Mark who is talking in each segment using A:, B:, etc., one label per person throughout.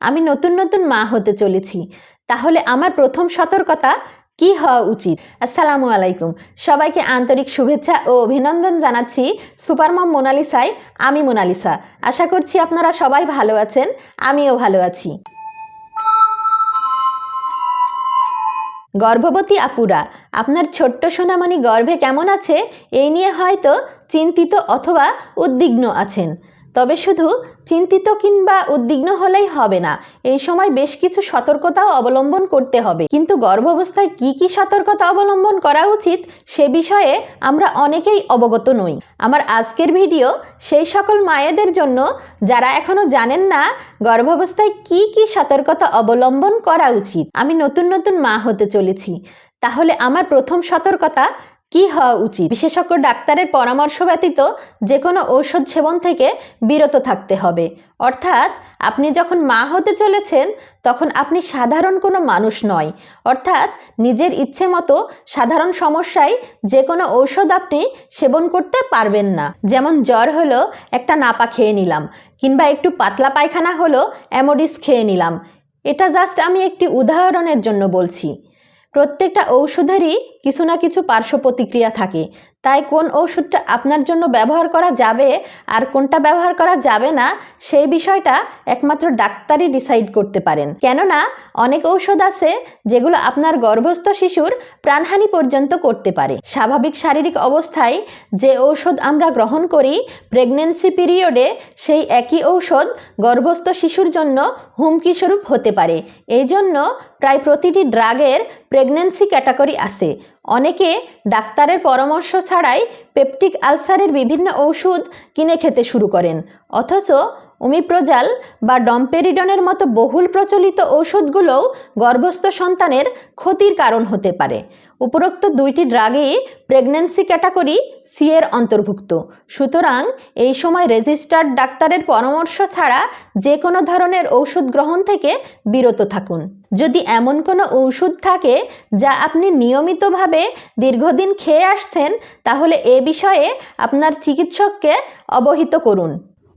A: আমি নতুন নতুন মা হতে চলেছি। তাহলে আমার প্রথম সতর্কতা কি হওয়া উচিত? আসসালামু আলাইকুম। সবাইকে আন্তরিক শুভেচ্ছা ও অভিনন্দন জানাচ্ছি সুপারমম মোনালিসায়, আমি মোনালিসা। আশা করছি আপনারা সবাই ভালো আছেন, আমিও ভালো আছি। গর্ভবতী আপুরা, আপনার ছোট্ট সোনামণি গর্ভে কেমন আছে? এই নিয়ে হয়তো চিন্তিত অথবা উদ্বিগ্ন আছেন। তবে শুধু চিন্তিত কিংবা উদ্বিগ্ন হলেই হবে না। এই সময় বেশ কিছু সতর্কতাও অবলম্বন করতে হবে। কিন্তু গর্ভাবস্থায় কি কি সতর্কতা অবলম্বন করা উচিত সে বিষয়ে আমরা অনেকেই অবগত নই। আমার আজকের ভিডিও সেই সকল মায়েদের জন্য যারা এখনও জানেন না গর্ভাবস্থায় কি কি সতর্কতা অবলম্বন করা উচিত। আমি নতুন নতুন মা হতে চলেছি। তাহলে আমার প্রথম সতর্কতা কি হওয়া উচিত? বিশেষজ্ঞ ডাক্তারের পরামর্শ ব্যতীত যে কোনো ঔষধ সেবন থেকে বিরত থাকতে হবে। অর্থাৎ, আপনি যখন মা হতে চলেছেন, তখন আপনি সাধারণ কোনো মানুষ নয়। অর্থাৎ, নিজের ইচ্ছে মতো সাধারণ সমস্যায় যে কোনো ঔষধ আপনি সেবন করতে পারবেন না। যেমন জ্বর হলো, একটা নাপা খেয়ে নিলাম, কিংবা একটু পাতলা পায়খানা হলো, অ্যামোডিস খেয়ে নিলাম। এটা জাস্ট আমি একটি উদাহরণের জন্য বলছি। প্রত্যেকটা ঔষধেরই কিছু না কিছু পার্শ্ব প্রতিক্রিয়া থাকে। তাই কোন ওষুধটা আপনার জন্য ব্যবহার করা যাবে আর কোনটা ব্যবহার করা যাবে না, সেই বিষয়টা একমাত্র ডাক্তারই ডিসাইড করতে পারেন। কেননা, অনেক ঔষধ আছে যেগুলো আপনার গর্ভস্থ শিশুর প্রাণহানি পর্যন্ত করতে পারে। স্বাভাবিক শারীরিক অবস্থায় যে ঔষধ আমরা গ্রহণ করি প্রেগনেন্সি পিরিয়ডে সেই একই ঔষধ গর্ভস্থ শিশুর জন্য হুমকিস্বরূপ হতে পারে। এই জন্য প্রায় প্রতিটি ড্রাগের প্রেগনেন্সি ক্যাটাগরি আছে। অনেকে ডাক্তারের পরামর্শ ছাড়াই পেপটিক আলসারের বিভিন্ন ঔষধ কিনে খেতে শুরু করেন। অথচ ওমিপ্রোজাল বা ডম্পেরিডনের মতো বহুল প্রচলিত ঔষধগুলোও গর্ভস্থ সন্তানের ক্ষতির কারণ হতে পারে। উপরোক্ত দুইটি ড্রাগই প্রেগন্যান্সি ক্যাটাগরি সি এর অন্তর্ভুক্ত। সুতরাং এই সময় রেজিস্টার্ড ডাক্তারের পরামর্শ ছাড়া যে কোনো ধরনের ঔষধ গ্রহণ থেকে বিরত থাকুন। যদি এমন কোনো ঔষধ থাকে যা আপনি নিয়মিতভাবে দীর্ঘদিন খেয়ে আসছেন, তাহলে এ বিষয়ে আপনার চিকিৎসককে অবহিত করুন।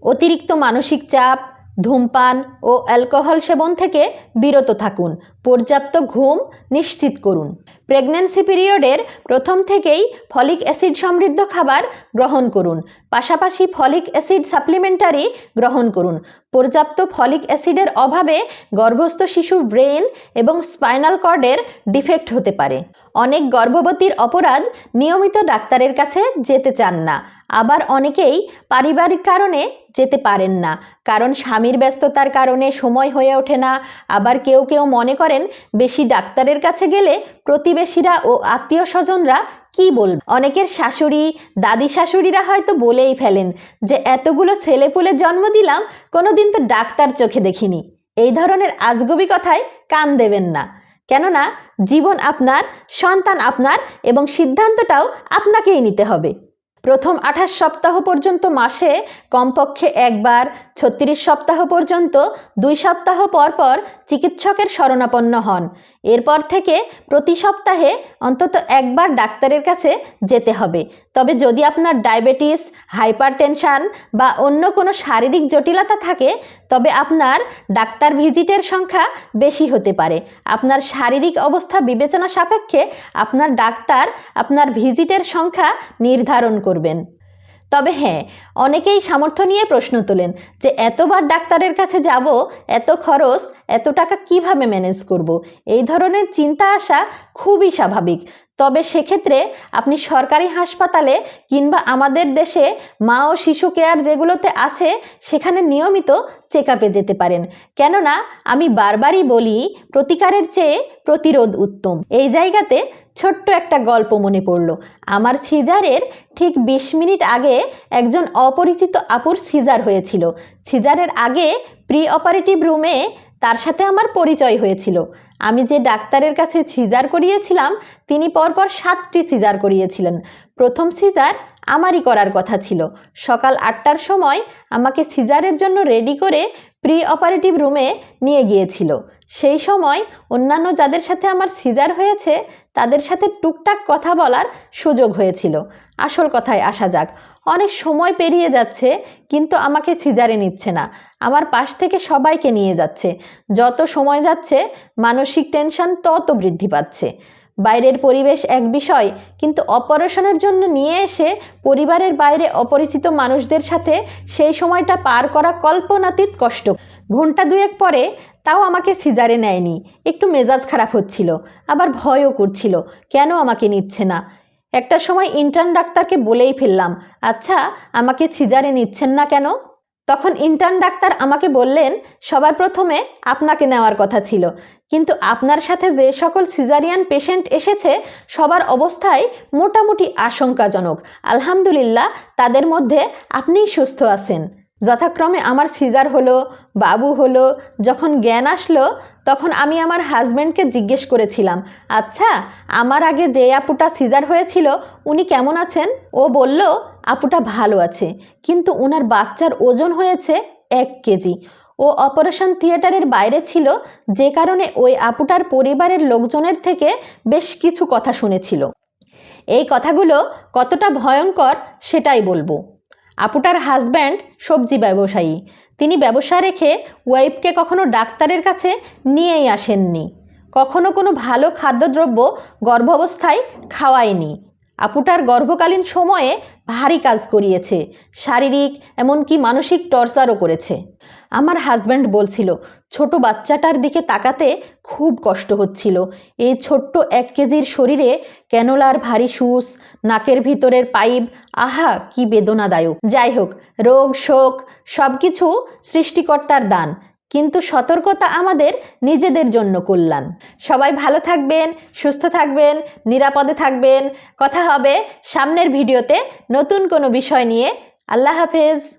A: অতিরিক্ত মানসিক চাপ ধূমপান ও অ্যালকোহল সেবন থেকে বিরত থাকুন, পর্যাপ্ত ঘুম নিশ্চিত করুন। প্রেগন্যান্সি পিরিয়ডের প্রথম থেকেই ফলিক অ্যাসিড সমৃদ্ধ খাবার গ্রহণ করুন, পাশাপাশি ফলিক অ্যাসিড সাপ্লিমেন্টারি গ্রহণ করুন। পর্যাপ্ত ফলিক অ্যাসিডের অভাবে গর্ভস্থ শিশুর ব্রেন এবং স্পাইনাল কর্ডের ডিফেক্ট হতে পারে। অনেক গর্ভবতীর অপরাধ নিয়মিত ডাক্তারের কাছে যেতে চান না। আবার অনেকেই পারিবারিক কারণে যেতে পারেন না। কারণ স্বামীর ব্যস্ততার কারণে সময় হয়ে ওঠে না। আবার কেউ কেউ মনে করেন, বেশি ডাক্তারের কাছে গেলে প্রতিবেশীরা ও আত্মীয় স্বজনরা কি বলবে? অনেকের শাশুড়ি দাদি শাশুড়িরা হয়তো বলেই ফেলেন যে, এতগুলো ছেলেপুলে জন্ম দিলাম, কোনোদিন তো ডাক্তার চোখে দেখিনি। এই ধরনের আজগবি কথায় কান দেবেন না। কেননা, জীবন আপনার, সন্তান আপনার এবং সিদ্ধান্তটাও আপনাকেই নিতে হবে। প্রথম আঠাশ সপ্তাহ পর্যন্ত মাসে কমপক্ষে একবার, ছত্রিশ সপ্তাহ পর্যন্ত দুই সপ্তাহ পর পর চিকিৎসকের শরণাপন্ন হন। এরপর থেকে প্রতি সপ্তাহে অন্তত একবার ডাক্তারের কাছে যেতে হবে। তবে যদি আপনার ডায়াবেটিস হাইপার টেনশান বা অন্য কোনো শারীরিক জটিলতা থাকে, তবে আপনার ডাক্তার ভিজিটের সংখ্যা বেশি হতে পারে। আপনার শারীরিক অবস্থা বিবেচনা সাপেক্ষে আপনার ডাক্তার আপনার ভিজিটের সংখ্যা নির্ধারণ করবেন। তবে হ্যাঁ অনেকেই সামর্থ্য নিয়ে প্রশ্ন তোলেন যে, এতবার ডাক্তারের কাছে যাব, এত খরচ, এত টাকা কীভাবে ম্যানেজ করব। এই ধরনের চিন্তা আসা খুবই স্বাভাবিক। তবে সেক্ষেত্রে আপনি সরকারি হাসপাতালে কিংবা আমাদের দেশে মা ও শিশু কেয়ার যেগুলোতে আছে, সেখানে নিয়মিত চেক যেতে পারেন। কেননা আমি বারবারই বলি, প্রতিকারের চেয়ে প্রতিরোধ উত্তম। এই জায়গাতে ছোট্ট একটা গল্প মনে পড়ল। আমার সিজারের ঠিক বিশ মিনিট আগে একজন অপরিচিত আপুর সিজার হয়েছিল। সিজারের আগে প্রি অপারেটিভ রুমে তার সাথে আমার পরিচয় হয়েছিল। আমি যে ডাক্তারের কাছে সিজার করিয়েছিলাম তিনি পরপর সাতটি সিজার করিয়েছিলেন। প্রথম সিজার আমারই করার কথা ছিল। সকাল আটটার সময় আমাকে সিজারের জন্য রেডি করে প্রি অপারেটিভ রুমে নিয়ে গিয়েছিল। সেই সময় অন্যান্য যাদের সাথে আমার সিজার হয়েছে, তাদের সাথে টুকটাক কথা বলার সুযোগ হয়েছিল। আসল কথায় আসা যাক, অনেক সময় পেরিয়ে যাচ্ছে, কিন্তু আমাকে সিজারে নিচ্ছে না। আমার পাশ থেকে সবাইকে নিয়ে যাচ্ছে। যত সময় যাচ্ছে, মানসিক টেনশন তত বৃদ্ধি পাচ্ছে। বাইরের পরিবেশ এক বিষয়, কিন্তু অপারেশনের জন্য নিয়ে এসে পরিবারের বাইরে অপরিচিত মানুষদের সাথে সেই সময়টা পার করা কল্পনাতীত কষ্ট। ঘণ্টা দুয়েক পরে তাও আমাকে সিজারে নেয়নি। একটু মেজাজ খারাপ হচ্ছিল, আবার ভয়ও করছিল, কেন আমাকে নিচ্ছে না? একটা সময় ইন্টার্ন ডাক্তারকে বলেই ফেললাম আচ্ছা আমাকে সিজারে নিচ্ছেন না কেন? তখন ইন্টার্ন ডাক্তার আমাকে বললেন, সবার প্রথমে আপনাকে নেওয়ার কথা ছিল। কিন্তু আপনার সাথে যে সকল সিজারিয়ান পেশেন্ট এসেছে, সবার অবস্থায় মোটামুটি আশঙ্কাজনক। আলহামদুলিল্লাহ, তাদের মধ্যে আপনিই সুস্থ আছেন। যথাক্রমে আমার সিজার হলো, বাবু হলো, যখন জ্ঞান আসলো, তখন আমি আমার হাজব্যান্ডকে জিজ্ঞেস করেছিলাম আচ্ছা আমার আগে যে আপুটা সিজার হয়েছিল, উনি কেমন আছেন? ও বলল, আপুটা ভালো আছে, কিন্তু ওনার বাচ্চার ওজন হয়েছে এক কেজি। ও অপারেশন থিয়েটারের বাইরে ছিল, যে কারণে ওই আপুটার পরিবারের লোকজনের থেকে বেশ কিছু কথা শুনেছিল। এই কথাগুলো কতটা ভয়ঙ্কর সেটাই বলব। আপুটার হাজব্যান্ড সবজি ব্যবসায়ী। তিনি ব্যবসা রেখে ওয়াইফকে কখনো ডাক্তারের কাছে নিয়েই আসেননি। কখনো কোনো ভালো খাদ্যদ্রব্য গর্ভাবস্থায় খাওয়ায়নি। আপুটার গর্ভকালীন সময়ে ভারী কাজ করিয়েছে, শারীরিক, এমনকি মানসিক টর্চারও করেছে। আমার হাজব্যান্ড বলছিল, ছোট বাচ্চাটার দিকে তাকাতে খুব কষ্ট হচ্ছিল। এই ছোট্ট এক কেজির শরীরে ক্যানোলার ভারী সুস নাকের ভিতরের পাইপ আহা, কি বেদনাদায়ক। যাই হোক, রোগ, শোক সব কিছু সৃষ্টিকর্তার দান। কিন্তু সতর্কতা আমাদের নিজেদের জন্য কল্যাণ। সবাই ভালো থাকবেন, সুস্থ থাকবেন, নিরাপদে থাকবেন। কথা হবে সামনের ভিডিওতে নতুন কোনো বিষয় নিয়ে। আল্লাহ হাফেজ।